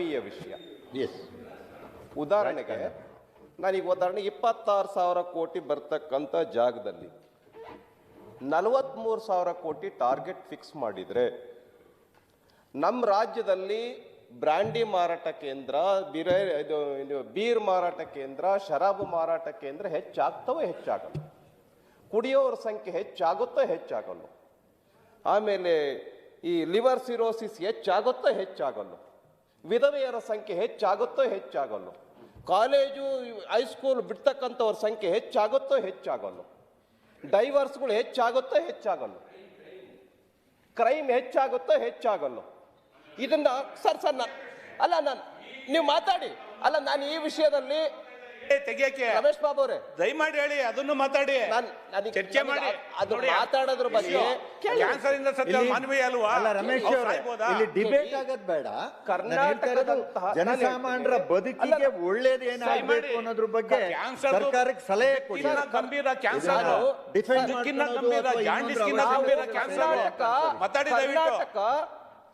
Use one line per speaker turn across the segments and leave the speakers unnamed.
ಮಾನವೀಯ ವಿಷಯ.
ಎಸ್
ಉದಾಹರಣೆಗೆ ನಾನೀಗ ಉದಾಹರಣೆಗೆ ಇಪ್ಪತ್ತಾರು ಸಾವಿರ ಕೋಟಿ ಬರ್ತಕ್ಕಂಥ ಜಾಗದಲ್ಲಿ ನಲವತ್ತ್ಮೂರು ಸಾವಿರ ಕೋಟಿ ಟಾರ್ಗೆಟ್ ಫಿಕ್ಸ್ ಮಾಡಿದರೆ ನಮ್ಮ ರಾಜ್ಯದಲ್ಲಿ ಬ್ರ್ಯಾಂಡಿ ಮಾರಾಟ ಕೇಂದ್ರ ಬಿರೆ ಇದು ಇದು ಬೀರ್ ಮಾರಾಟ ಕೇಂದ್ರ ಶರಾಬು ಮಾರಾಟ ಕೇಂದ್ರ ಹೆಚ್ಚಾಗ್ತವೋ ಹೆಚ್ಚಾಗಲ್ಲ. ಕುಡಿಯೋರ ಸಂಖ್ಯೆ ಹೆಚ್ಚಾಗುತ್ತೋ ಹೆಚ್ಚಾಗಲ್ಲ. ಆಮೇಲೆ ಈ ಲಿವರ್ ಸಿರೋಸಿಸ್ ಹೆಚ್ಚಾಗುತ್ತೋ ಹೆಚ್ಚಾಗಲ್ಲ. ವಿಧವೆಯರ ಸಂಖ್ಯೆ ಹೆಚ್ಚಾಗುತ್ತೋ ಹೆಚ್ಚಾಗಲ್ಲೋ? ಕಾಲೇಜು ಹೈಸ್ಕೂಲ್ ಬಿಡ್ತಕ್ಕಂಥವ್ರ ಸಂಖ್ಯೆ ಹೆಚ್ಚಾಗುತ್ತೋ ಹೆಚ್ಚಾಗಲ್ಲೋ? ಡೈವರ್ಸ್ಗಳು ಹೆಚ್ಚಾಗುತ್ತೋ ಹೆಚ್ಚಾಗಲ್ಲೋ? ಕ್ರೈಮ್ ಹೆಚ್ಚಾಗುತ್ತೋ ಹೆಚ್ಚಾಗಲ್ಲೋ? ಇದನ್ನ ಸರ್ ಸರ್ ನಾನು ಅಲ್ಲ, ನಾನು ನೀವು ಮಾತಾಡಿ. ಅಲ್ಲ, ನಾನು ಈ ವಿಷಯದಲ್ಲಿ
ಏ, ತೆಗಿಯಕ್ಕೆ.
ರಮೇಶ್ ಬಾಬು ಅವರೇ.
ದಯಮಾಡಿ ಹೇಳಿ ಅದನ್ನು ಮಾತಾಡಿ.
ನಾನು ನನಗೆ
ಚರ್ಚೆ ಮಾಡಿ.
ಅದು
ನೋಡಿ,
ಮಾತಾಡೋದ್ರ ಬಗ್ಗೆ ಕೇಳಿ.
ಕ್ಯಾನ್ಸರ್ ಇಂದ ಸತ್ಯ
ಇಲ್ಲಿ-
ಮಾನವೀಯ ಅಲ್ವಾ?
ಅಲ್ಲ ರಮೇಶ್
ಅವ್ರು
ಅವರೇ
ಸಾಯ್ಬೋದಾ?
ಇಲ್ಲಿ ಡಿಬೇಟ್ ಆಗೋದ್ ಬೇಡ. ಕರ್ನಾಟಕದ ಹೇಳ್ತಾ ಇರೋದು
ಕರ್ನಾಟಕದಂತಹ-
ಜನಸಾಮಾನ್ಯರ ಬದುಕಿಗೆ ಒಳ್ಳೇದು ಏನಾಗಬೇಕು ಅನ್ನೋದ್ರ ಬಗ್ಗೆ
ಕ್ಯಾನ್ಸರ್
ಸರ್ಕಾರಕ್ಕೆ ಸಲಹೆ ಕೊಡಿ.
ಗಂಭೀರ ಕ್ಯಾನ್ಸರ್
ಡಿಫೆನ್ಸ್
ಇದಕ್ಕಿನ್ನ ಗಂಭೀರ
ನಾವು
ಗಂಭೀರ ಕ್ಯಾನ್ಸರ್
ಕರ್ನಾಟಕ
ಮಾತಾಡಿ ದಯವಿಟ್ಟು.
ಕರ್ನಾಟಕ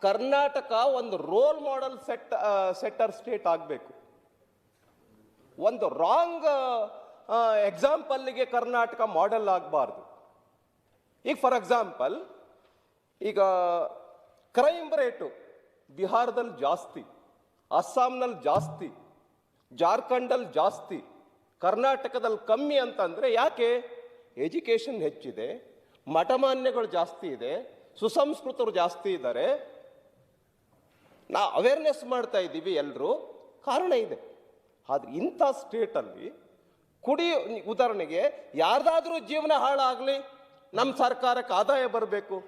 ಕರ್ನಾಟಕ ಒಂದು role model set setter state ಆಗಬೇಕು. ಒಂದು ರಾಂಗ್ ಎಕ್ಸಾಂಪಲ್ಗೆ ಕರ್ನಾಟಕ ಮಾಡೆಲ್ ಆಗಬಾರ್ದು. ಈಗ ಫಾರ್ ಎಕ್ಸಾಂಪಲ್ ಈಗ ಕ್ರೈಮ್ ರೇಟು ಬಿಹಾರದಲ್ಲಿ ಜಾಸ್ತಿ ಅಸ್ಸಾಂನಲ್ಲಿ ಜಾಸ್ತಿ ಜಾರ್ಖಂಡಲ್ಲಿ ಜಾಸ್ತಿ ಕರ್ನಾಟಕದಲ್ಲಿ ಕಮ್ಮಿ ಅಂತಂದರೆ ಯಾಕೆ? ಎಜುಕೇಷನ್ ಹೆಚ್ಚಿದೆ, ಮಠಮಾನ್ಯಗಳು ಜಾಸ್ತಿ ಇದೆ, ಸುಸಂಸ್ಕೃತರು ಜಾಸ್ತಿ ಇದ್ದಾರೆ ನಾ ಅವೇರ್ನೆಸ್ ಮಾಡ್ತಾ ಇದ್ದೀವಿ ಎಲ್ಲರೂ ಕಾರಣ ಇದೆ. ಆದ್ರೆ ಇಂಥ ಸ್ಟೇಟಲ್ಲಿ ಕುಡಿ ಉದಾಹರಣೆಗೆ ಯಾರ್ದಾದ್ರೂ ಜೀವನ ಹಾಳಾಗಲಿ ನಮ್ಮ ಸರ್ಕಾರಕ್ಕೆ ಆದಾಯ ಬರಬೇಕು.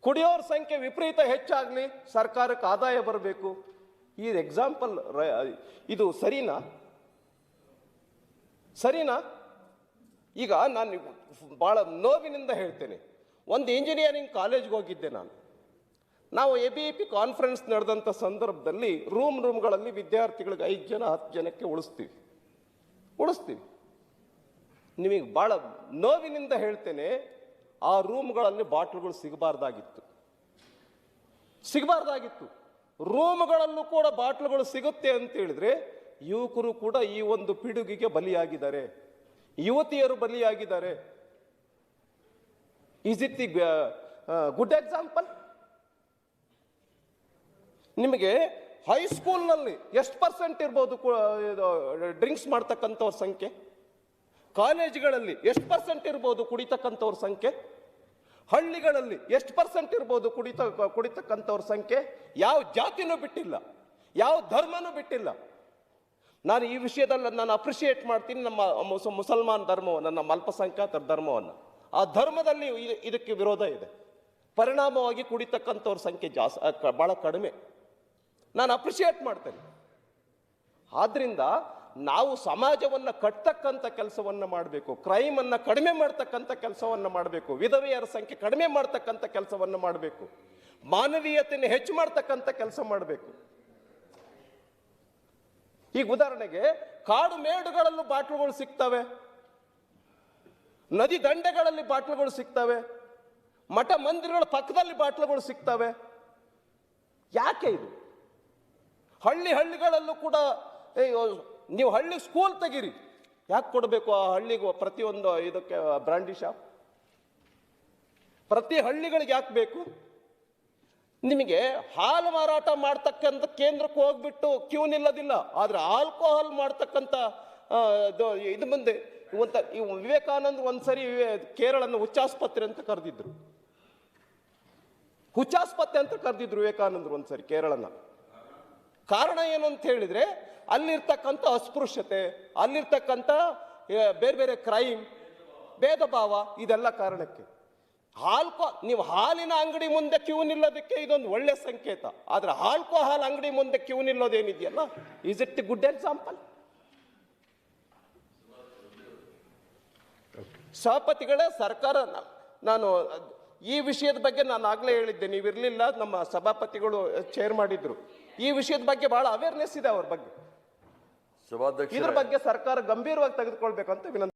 ಕುಡಿಯೋರ ಸಂಖ್ಯೆ ವಿಪರೀತ ಹೆಚ್ಚಾಗಲಿ, ಸರ್ಕಾರಕ್ಕೆ ಆದಾಯ ಬರಬೇಕು. ಈ ಎಕ್ಸಾಂಪಲ್ ಇದು ಸರಿನಾ? ಸರಿನಾ? ಈಗ ನಾನು ಭಾಳ ನೋವಿನಿಂದ ಹೇಳ್ತೇನೆ. ಒಂದು ಇಂಜಿನಿಯರಿಂಗ್ ಕಾಲೇಜ್ಗೆ ಹೋಗಿದ್ದೆ ನಾನು. ನಾವು ಎ ಬಿ ಪಿ ಕಾನ್ಫರೆನ್ಸ್ ನಡೆದಂಥ ಸಂದರ್ಭದಲ್ಲಿ ರೂಮ್ ರೂಮ್ಗಳಲ್ಲಿ ವಿದ್ಯಾರ್ಥಿಗಳಿಗೆ ಐದು ಜನ, ಹತ್ತು ಜನಕ್ಕೆ ಉಳಿಸ್ತೀವಿ. ಉಳಿಸ್ತೀವಿ. ನಿಮಗೆ ಭಾಳ ನೋವಿನಿಂದ ಹೇಳ್ತೇನೆ, ಆ ರೂಮ್ಗಳಲ್ಲಿ ಬಾಟ್ಲುಗಳು ಸಿಗಬಾರ್ದಾಗಿತ್ತು. ಸಿಗಬಾರ್ದಾಗಿತ್ತು. ರೂಮ್ಗಳಲ್ಲೂ ಕೂಡ ಬಾಟ್ಲುಗಳು ಸಿಗುತ್ತೆ ಅಂತ ಹೇಳಿದ್ರೆ, ಯುವಕರು ಕೂಡ ಈ ಒಂದು ಪಿಡುಗಿಗೆ ಬಲಿಯಾಗಿದ್ದಾರೆ. ಯುವತಿಯರು ಬಲಿಯಾಗಿದ್ದಾರೆ. Is it the good example ನಿಮಗೆ ಹೈಸ್ಕೂಲ್ನಲ್ಲಿ ಎಷ್ಟು ಪರ್ಸೆಂಟ್ ಇರ್ಬೋದು ಡ್ರಿಂಕ್ಸ್ ಮಾಡ್ತಕ್ಕಂಥವ್ರ ಸಂಖ್ಯೆ? ಕಾಲೇಜುಗಳಲ್ಲಿ ಎಷ್ಟು ಪರ್ಸೆಂಟ್ ಇರ್ಬೋದು ಕುಡಿತಕ್ಕಂಥವ್ರ ಸಂಖ್ಯೆ? ಹಳ್ಳಿಗಳಲ್ಲಿ ಎಷ್ಟು ಪರ್ಸೆಂಟ್ ಇರ್ಬೋದು ಕುಡಿತ, ಕುಡಿತಕ್ಕಂಥವ್ರ ಸಂಖ್ಯೆ? ಯಾವ ಜಾತಿನೂ ಬಿಟ್ಟಿಲ್ಲ. ಯಾವ ಧರ್ಮನೂ ಬಿಟ್ಟಿಲ್ಲ. ನಾನು ಈ ವಿಷಯದಲ್ಲಿ ನಾನು ಅಪ್ರಿಷಿಯೇಟ್ ಮಾಡ್ತೀನಿ ನಮ್ಮ ಮುಸ- ಮುಸಲ್ಮಾನ್ ಧರ್ಮವನ್ನು, ನಮ್ಮ ಅಲ್ಪಸಂಖ್ಯಾತರ ಧರ್ಮವನ್ನು. ಆ ಧರ್ಮದಲ್ಲಿ ಇದಕ್ಕೆ ವಿರೋಧ ಇದೆ. ಪರಿಣಾಮವಾಗಿ ಕುಡಿತಕ್ಕಂಥವ್ರ ಸಂಖ್ಯೆ ಜಾಸ್ತಿ ಭಾಳ ಕಡಿಮೆ. ನಾನು ಅಪ್ರಿಷಿಯೇಟ್ ಮಾಡ್ತೇನೆ. ಆದ್ರಿಂದ ನಾವು ಸಮಾಜವನ್ನು ಕಟ್ತಕ್ಕಂಥ ಕೆಲಸವನ್ನು ಮಾಡಬೇಕು ಕ್ರೈಮನ್ನು ಕಡಿಮೆ ಮಾಡ್ತಕ್ಕಂಥ ಕೆಲಸವನ್ನು ಮಾಡಬೇಕು, ವಿಧವೆಯರ ಸಂಖ್ಯೆ ಕಡಿಮೆ ಮಾಡ್ತಕ್ಕಂಥ ಕೆಲಸವನ್ನು ಮಾಡಬೇಕು ಮಾನವೀಯತೆಯನ್ನು ಹೆಚ್ಚು ಮಾಡ್ತಕ್ಕಂಥ ಕೆಲಸ ಮಾಡಬೇಕು. ಈಗ ಉದಾಹರಣೆಗೆ ಕಾಡು ಮೇಡುಗಳಲ್ಲೂ ಬಾಟ್ಲುಗಳು ಸಿಗ್ತವೆ, ನದಿ ದಂಡೆಗಳಲ್ಲಿ ಬಾಟ್ಲುಗಳು ಸಿಗ್ತವೆ, ಮಠ ಮಂದಿರಗಳ ಪಕ್ಕದಲ್ಲಿ ಬಾಟ್ಲುಗಳು ಸಿಗ್ತವೆ. ಯಾಕೆ ಇದು? ಹಳ್ಳಿ ಹಳ್ಳಿಗಳಲ್ಲೂ ಕೂಡ ನೀವು ಹಳ್ಳಿ ಸ್ಕೂಲ್ ತೆಗೀರಿ. ಯಾಕೆ ಕೊಡಬೇಕು ಆ ಹಳ್ಳಿಗೂ ಪ್ರತಿಯೊಂದು ಇದಕ್ಕೆ ಬ್ರಾಂಡಿ ಶಾಪ್ ಪ್ರತಿ ಹಳ್ಳಿಗಳಿಗೆ ಯಾಕೆ ಬೇಕು? ನಿಮಗೆ ಹಾಲು ಮಾರಾಟ ಮಾಡ್ತಕ್ಕಂಥ ಕೇಂದ್ರಕ್ಕೆ ಹೋಗ್ಬಿಟ್ಟು ಕ್ಯೂ ನಿಲ್ಲೋದಿಲ್ಲ. ಆದರೆ ಆಲ್ಕೋಹಾಲ್ ಮಾಡ್ತಕ್ಕಂಥ ಇದು- ಮುಂದೆ ಒಂತ ಇವ್ ವಿವೇಕಾನಂದ್ ಒಂದ್ಸರಿ ಕೇರಳನ ಹುಚ್ಚಾಸ್ಪತ್ರೆ ಅಂತ ಕರೆದಿದ್ರು. ಹುಚ್ಚಾಸ್ಪತ್ರೆ ಅಂತ ಕರೆದಿದ್ರು ವಿವೇಕಾನಂದ್ರು ಒಂದ್ಸರಿ ಕೇರಳನ. ಕಾರಣ ಏನು ಅಂತ ಹೇಳಿದ್ರೆ ಅಲ್ಲಿರ್ತಕ್ಕಂಥ ಅಸ್ಪೃಶ್ಯತೆ ಅಲ್ಲಿರ್ತಕ್ಕಂಥ ಬೇರೆ ಬೇರೆ ಕ್ರೈಮ್ ಭೇದ ಭಾವ ಇದೆಲ್ಲ ಕಾರಣಕ್ಕೆ. ಆಲ್ಕೋ ನೀವು ಹಾಲಿನ ಅಂಗಡಿ ಮುಂದೆ ಕ್ಯೂ ನಿಲ್ಲೋದಕ್ಕೆ ಇದೊಂದು ಒಳ್ಳೆ ಸಂಕೇತ. ಆದ್ರೆ ಆಲ್ಕೋಹಾಲ್ ಅಂಗಡಿ ಮುಂದೆ ಕ್ಯೂ ನಿಲ್ಲೋದೇನಿದೆಯಲ್ಲ? ಇಸ್ ಇಟ್ ಗುಡ್ ಎಕ್ಸಾಂಪಲ್ ಸಹಪತಿಗಳೇ ಸರ್ಕಾರ ನಾನು ಈ ವಿಷಯದ ಬಗ್ಗೆ ನಾನು ಆಗ್ಲೇ ಹೇಳಿದ್ದೆ ನೀವು ಇರಲಿಲ್ಲ ನಮ್ಮ ಸಭಾಪತಿಗಳು ಚೇರ್ ಮಾಡಿದ್ರು. ಈ ವಿಷಯದ ಬಗ್ಗೆ ಬಹಳ ಅವೇರ್ನೆಸ್ ಇದೆ ಅವ್ರ ಬಗ್ಗೆ. ಇದ್ರ ಬಗ್ಗೆ ಸರ್ಕಾರ ಗಂಭೀರವಾಗಿ ತೆಗೆದುಕೊಳ್ಬೇಕಂತ ವಿನಂತಿ